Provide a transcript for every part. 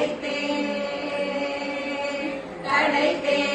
ஜென்மம் எடுத்து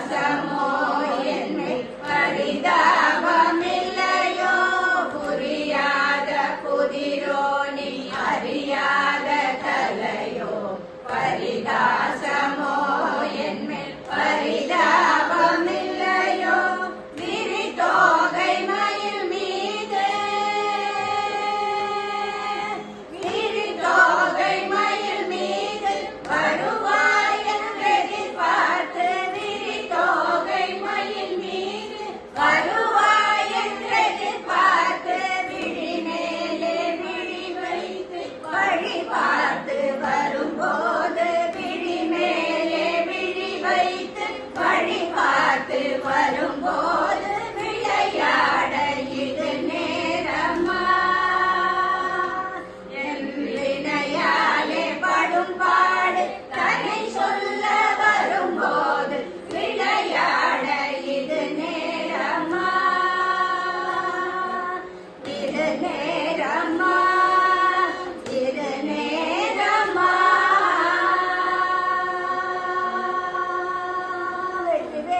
Assalamu